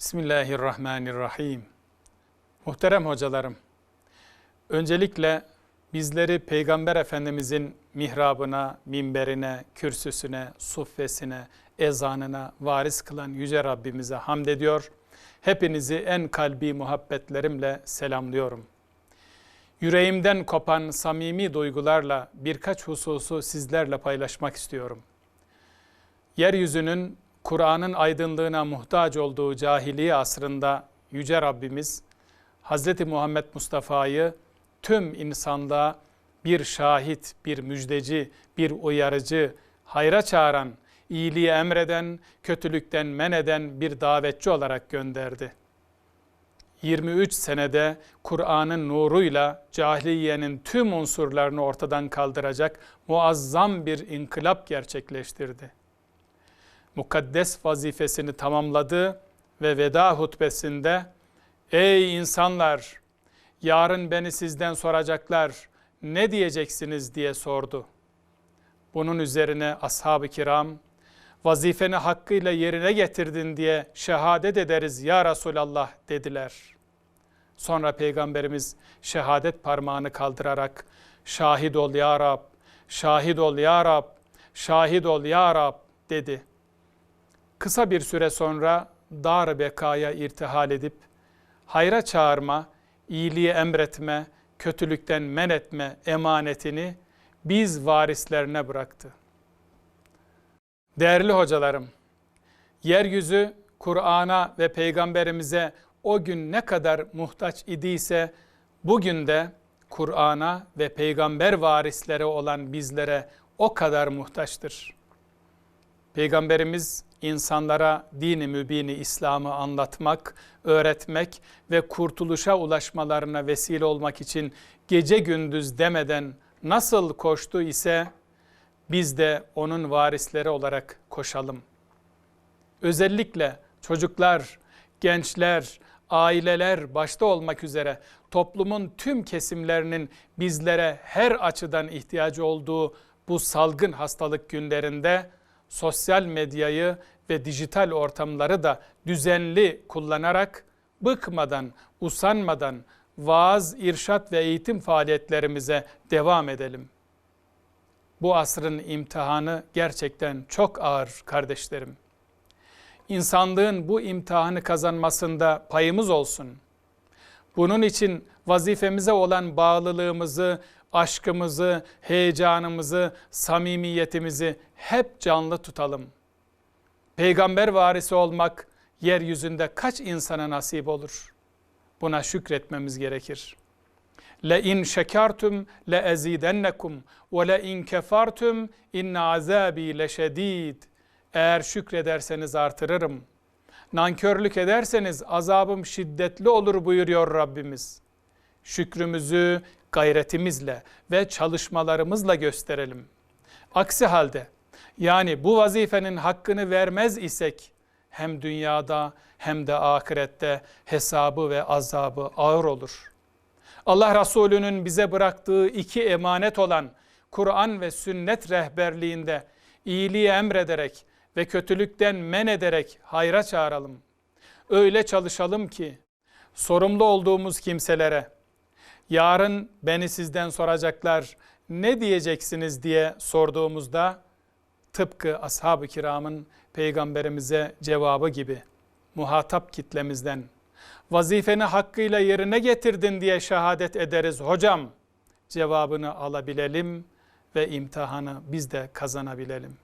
Bismillahirrahmanirrahim. Muhterem hocalarım, öncelikle bizleri Peygamber Efendimizin mihrabına, minberine, kürsüsüne, suffesine, ezanına varis kılan Yüce Rabbimize hamd ediyor. Hepinizi en kalbi muhabbetlerimle selamlıyorum. Yüreğimden kopan samimi duygularla birkaç hususu sizlerle paylaşmak istiyorum. Yeryüzünün Kur'an'ın aydınlığına muhtaç olduğu cahiliye asrında Yüce Rabbimiz Hz. Muhammed Mustafa'yı tüm insanlığa bir şahit, bir müjdeci, bir uyarıcı, hayra çağıran, iyiliği emreden, kötülükten men eden bir davetçi olarak gönderdi. 23 senede Kur'an'ın nuruyla cahiliyenin tüm unsurlarını ortadan kaldıracak muazzam bir inkılap gerçekleştirdi mukaddes vazifesini tamamladı ve veda hutbesinde Ey insanlar yarın beni sizden soracaklar ne diyeceksiniz diye sordu. Bunun üzerine ashab-ı kiram vazifeni hakkıyla yerine getirdin diye şehadet ederiz ya Resulallah dediler. Sonra Peygamberimiz şehadet parmağını kaldırarak şahit ol ya Rab, şahit ol ya Rab, şahit ol ya Rab dedi. Kısa bir süre sonra dar bekaya irtihal edip hayra çağırma, iyiliği emretme, kötülükten men etme emanetini biz varislerine bıraktı. Değerli hocalarım, yeryüzü Kur'an'a ve peygamberimize o gün ne kadar muhtaç idiyse bugün de Kur'an'a ve peygamber varisleri olan bizlere o kadar muhtaçtır. Peygamberimiz insanlara dini mübini İslam'ı anlatmak, öğretmek ve kurtuluşa ulaşmalarına vesile olmak için gece gündüz demeden nasıl koştu ise biz de onun varisleri olarak koşalım. Özellikle çocuklar, gençler, aileler başta olmak üzere toplumun tüm kesimlerinin bizlere her açıdan ihtiyacı olduğu bu salgın hastalık günlerinde sosyal medyayı ve dijital ortamları da düzenli kullanarak bıkmadan, usanmadan vaaz, irşat ve eğitim faaliyetlerimize devam edelim. Bu asrın imtihanı gerçekten çok ağır kardeşlerim. İnsanlığın bu imtihanı kazanmasında payımız olsun. Bunun için vazifemize olan bağlılığımızı, aşkımızı, heyecanımızı, samimiyetimizi hep canlı tutalım. Peygamber varisi olmak yeryüzünde kaç insana nasip olur? Buna şükretmemiz gerekir. Le in şekertum le ezidennekum ve le in kefartum inne azabi leşedid. Eğer şükrederseniz artırırım. Nankörlük ederseniz azabım şiddetli olur buyuruyor Rabbimiz. Şükrümüzü gayretimizle ve çalışmalarımızla gösterelim. Aksi halde yani bu vazifenin hakkını vermez isek hem dünyada hem de ahirette hesabı ve azabı ağır olur. Allah Resulü'nün bize bıraktığı iki emanet olan Kur'an ve sünnet rehberliğinde iyiliği emrederek ve kötülükten men ederek hayra çağıralım. Öyle çalışalım ki sorumlu olduğumuz kimselere yarın beni sizden soracaklar ne diyeceksiniz diye sorduğumuzda tıpkı ashab-ı kiramın peygamberimize cevabı gibi muhatap kitlemizden vazifeni hakkıyla yerine getirdin diye şehadet ederiz hocam cevabını alabilelim ve imtihanı biz de kazanabilelim.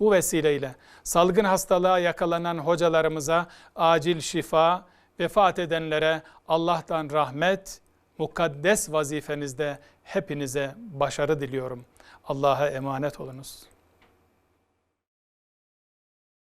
Bu vesileyle salgın hastalığa yakalanan hocalarımıza acil şifa, vefat edenlere Allah'tan rahmet, mukaddes vazifenizde hepinize başarı diliyorum. Allah'a emanet olunuz.